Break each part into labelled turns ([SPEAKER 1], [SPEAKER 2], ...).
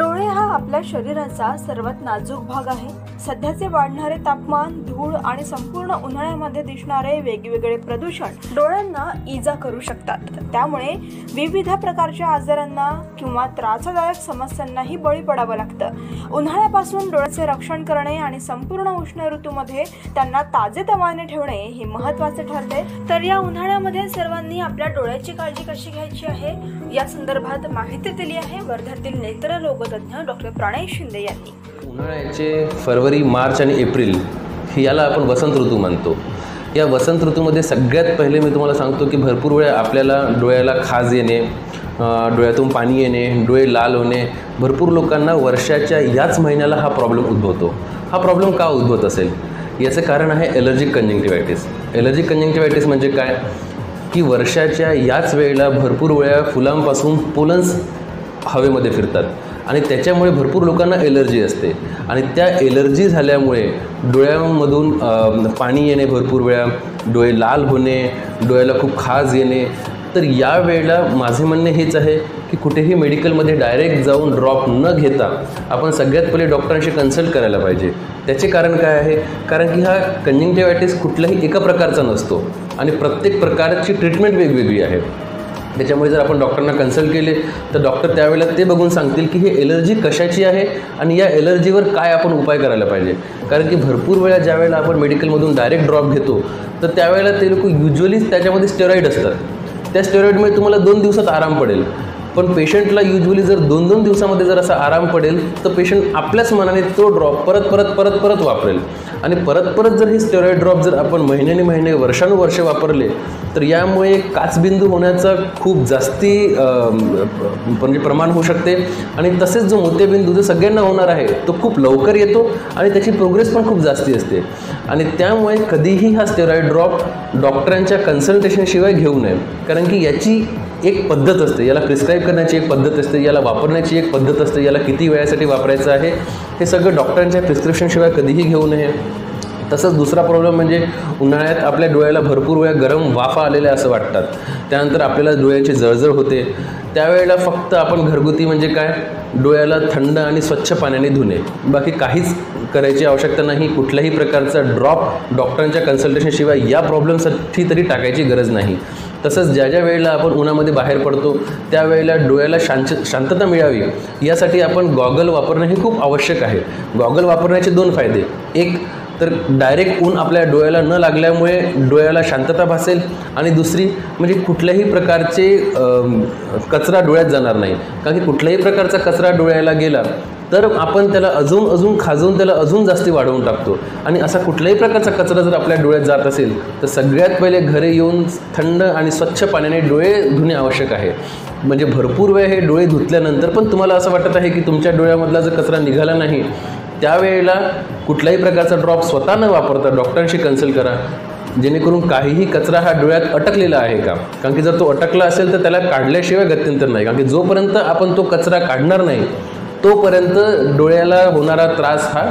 [SPEAKER 1] डोळे हा आपल्या शरीराचा सर्वात नाजूक भाग आहे. सध्याचे वाढणारे तापमान धूळ आणि संपूर्ण उन्हाळ्यामध्ये दिसणारे वेगवेगळे प्रदूषण डोळ्यांना इजा करू शकतात. त्यामुळे विविध प्रकारच्या आजारांना किंवा त्रासदायक समस्यांनाही बळी पडावं लागतं. उन्हाळ्यापासून डोळ्याचे रक्षण करणे आणि संपूर्ण उष्ण ऋतूमध्ये त्यांना ताजेतवाने ठेवणे हे महत्त्वाचे ठरते. तर या उन्हाळ्यामध्ये सर्वांनी आपल्या डोळ्याची काळजी कशी घ्यायची आहे? या संदर्भात माहिती दिली आहे. वर्ध्यातील नेत्र तज्ज्ञ डॉक्टर प्रणय शिंदे यांनी.
[SPEAKER 2] उन्हाळ्याचे फरवरी मार्च आणि एप्रिल हे याला आपण वसंत ऋतू मानतो या वसंत ऋतूमध्ये सगळ्यात पहिले मी तुम्हाला सांगतो की भरपूर वेळा आपल्याला डोळ्याला खाज येणे डोळ्यातून पाणी येणे डोळे लाल होणे भरपूर लोकांना वर्षाच्या याच महिन्याला हा प्रॉब्लेम उद्भवतो. हा प्रॉब्लेम का उद्भवत असेल? याचं कारण आहे एलर्जिक कंजंक्टिव्हायटिस एलर्जिक कंजंक्टिव्हायटिस म्हणजे काय? की वर्षाच्या याच वेळेला भरपूर वेळा फुलांपासून पोलन्स हवेमध्ये फिरतात. आणि त्याच्यामुळे भरपूर लोकांना एलर्जी असते. आणि त्या एलर्जी झाल्यामुळे डोळ्यांमधून पाणी येणे भरपूर वेळा डोळे लाल होणे डोळ्याला खूप खाज येणे. तर या वेळेला माझे म्हणणे हेच आहे की कुठेही मेडिकलमध्ये डायरेक्ट जाऊन ड्रॉप न घेता आपण सगळ्यात पहिले डॉक्टरांशी कन्सल्ट करायला पाहिजे. त्याचे कारण काय आहे? कारण की हा कंजंक्टिव्हायटिस कुठल्याही एका प्रकारचा नसतो. आणि प्रत्येक प्रकारची ट्रीटमेंट वेगवेगळी आहे. त्याच्यामुळे जर आपण डॉक्टरांना कन्सल्ट केले तर डॉक्टर त्यावेळेला ते बघून सांगतील की हे एलर्जी कशाची आहे आणि या एलर्जीवर काय आपण उपाय करायला पाहिजे. कारण की भरपूर वेळा ज्या वेळेला आपण मेडिकलमधून डायरेक्ट ड्रॉप घेतो तर त्यावेळेला ते लोक युजली त्याच्यामध्ये स्टेरॉईड असतात. त्या स्टेरॉईडमुळे तुम्हाला दोन दिवसात आराम पडेल. पण पेशंटला युजली जर दोन दोन दिवसामध्ये जर असा आराम पडेल तर पेशंट आपल्याच मनाने तो ड्रॉप परत परत परत परत वापरेल. आणि परत परत जर हे स्टेरॉईड ड्रॉप जर आपण महिन्याने महिने वर्षानुवर्षे वापरले तर यामुळे काचबिंदू होण्याचा खूप जास्ती म्हणजे प्रमाण होऊ शकते. आणि तसेच जो मोतेबिंदू जो सगळ्यांना होणार आहे तो खूप लवकर येतो आणि त्याची प्रोग्रेस पण खूप जास्ती असते. आणि त्यामुळे कधीही हा स्टेरॉईड ड्रॉप डॉक्टरांच्या कन्सल्टेशनशिवाय घेऊ नये. कारण की याची एक पद्धत असते. याला प्रिस्क्राईब करण्याची एक पद्धत असते. याला वापरण्याची एक पद्धत असते. याला किती वेळासाठी वापरायचं आहे? हे सगळं डॉक्टरांच्या प्रिस्क्रिप्शनशिवाय कधीही घेऊ नये. तसंच दुसरा प्रॉब्लेम म्हणजे उन्हाळ्यात आपल्या डोळ्याला भरपूर वेळा गरम वाफा आलेल्या असं वाटतात. त्यानंतर आपल्याला डोळ्याची जळजळ होते. त्यावेळेला फक्त आपण घरगुती म्हणजे काय? डोळ्याला थंड आणि स्वच्छ पाण्याने धुणे. बाकी काहीच करायची आवश्यकता नाही. कुठल्याही प्रकारचा ड्रॉप डॉक्टरांच्या कन्सल्टेशनशिवाय या प्रॉब्लेमसाठी तरी टाकायची गरज नाही. तसंच ज्या ज्या वेळेला आपण उन्हामध्ये बाहेर पडतो त्यावेळेला डोळ्याला शांत शांतता मिळावी यासाठी आपण गॉगल वापरणं हे खूप आवश्यक आहे. गॉगल वापरण्याचे दोन फायदे. एक तर डायरेक्ट ऊन आपल्या डोळ्याला न लागल्यामुळे डोळ्याला शांतता भासेल आणि दुसरी म्हणजे कुठल्याही प्रकारचे कचरा डोळ्यात जाणार नाही. कारण की कुठल्याही प्रकारचा कचरा डोळ्याला गेला तर आपण त्याला अजून अजून खाजवून त्याला अजून जास्ती वाढवून टाकतो. आणि असा कुठल्याही प्रकारचा कचरा जर आपल्या डोळ्यात जात असेल तर सगळ्यात पहिले घरे येऊन थंड आणि स्वच्छ पाण्याने डोळे धुणे आवश्यक आहे. म्हणजे भरपूर वेळ हे डोळे धुतल्यानंतर पण तुम्हाला असं वाटत आहे की तुमच्या डोळ्यामधला जर कचरा निघाला नाही त्यावेळेला कुठल्याही प्रकारचा ड्रॉप स्वतः न वापरता डॉक्टरांशी कन्सल्ट करा. जेणेकरून काहीही कचरा हा डोळ्यात अटकलेला आहे का? कारण की जर तो अटकला असेल तर त्याला काढल्याशिवाय गत्यंतर नाही. कारण की जोपर्यंत आपण तो कचरा काढणार नाही तोपर्यंत डोळ्याला होणारा त्रास हा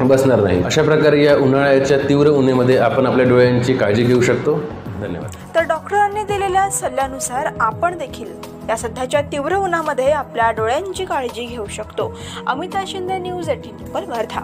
[SPEAKER 2] बसणार नाही. अशा प्रकारे या उन्हाळ्याच्या तीव्र उन्हेमध्ये आपण आपल्या डोळ्यांची काळजी घेऊ शकतो. धन्यवाद.
[SPEAKER 1] तर दिलेल्या सल्ल्यानुसार आपण देखील या सध्याच्या तीव्र उन्हामध्ये आपल्या डोळ्यांची काळजी घेऊ शकतो. Amita Shinde news eighteen Wardha